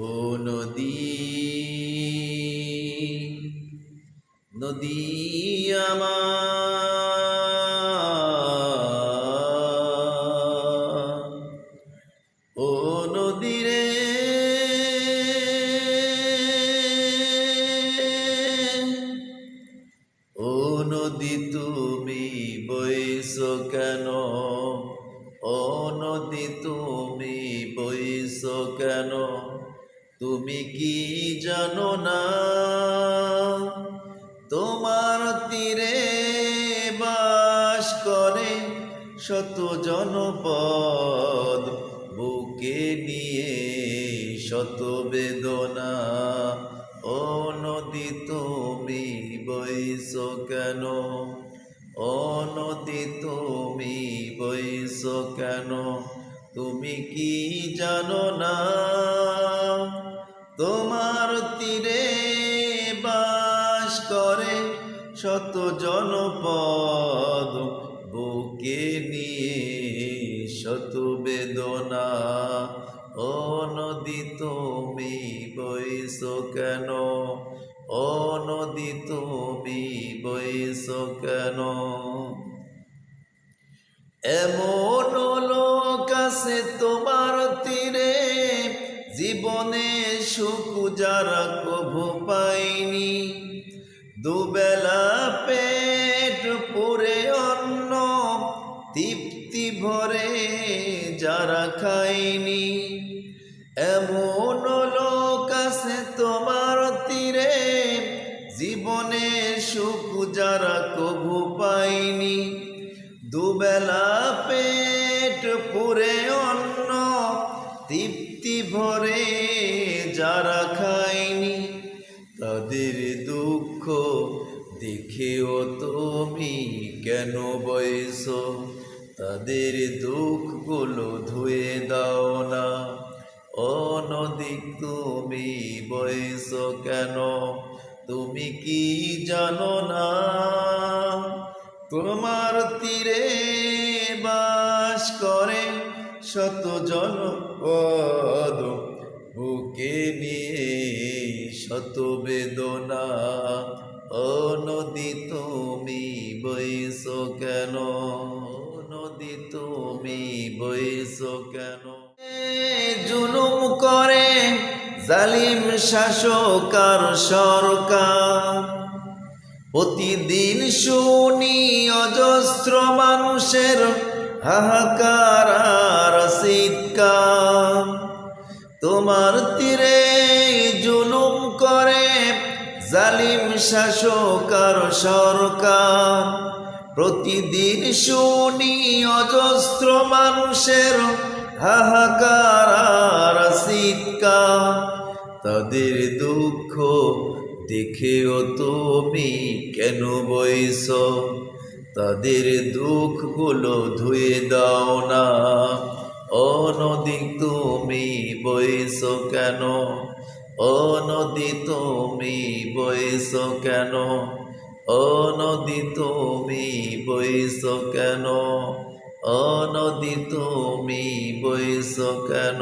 ও নদী নদী আমার। ও নদী রে, ও নদী তুমি বইস কেন? ও নদী তুমি বইস কেন? তুমি কি জানো না? তোমার তীরে বাস করে শত জনপদ, বুকে নিয়ে শত বেদনা। ও নদী, তুমি বইস কেন? ও নদী, তুমি বইস কেন? তুমি কি জানো না? তোমার তীরে বাস করে শত জনপদ, বুকে নিয়ে শত বেদনা। ও নদী, তুমি বইস কেন? ও নদী, তুমি বইস কেন? এমন লোক আছে সুখ যারা কভু পাইনি। দুবেলা পেট পুরে অন্ন, তৃপ্তি ভরে যারা খাইনি এমন লোক আছে তোমার তীরে, জীবনে সুখ যারা কভু পাইনি। দুবেলা পেট পুরে অন্ন, তৃপ্তি ভরে যারা খায়নি তাদের দুঃখ দেখেও তুমি কেন বয়স? তাদের দুঃখগুলো ধুয়ে দাও না। ও নদী তুমি বয়স কেন? তুমি কি জানো না? তোমার তীরে বাস করে শত জনপদ বুকে নিয়ে শত বেদনা ও নদী, তুমি বইস কেন? নদী, তুমি বইস কেন? জুলুম করে জালিম শাসক আর সরকার। প্রতিদিন শুনি অজস্র মানুষের হাহাকার। তোমার তীরে জুলুম করে, জালিম শাসক আর সরকার। প্রতিদিন শুনি অজস্র মানুষের হাহাকার আর শীতকাল তাদের দুঃখ দেখেও তুমি কেন বইস তাদের দুঃখগুলো ধুয়ে দাও না। ও নদী, তুমি বইছ কেন? ও নদী, তুমি বইছ কেন? ও নদী, তুমি বইছ কেন? ও নদী, তুমি বইছ কেন?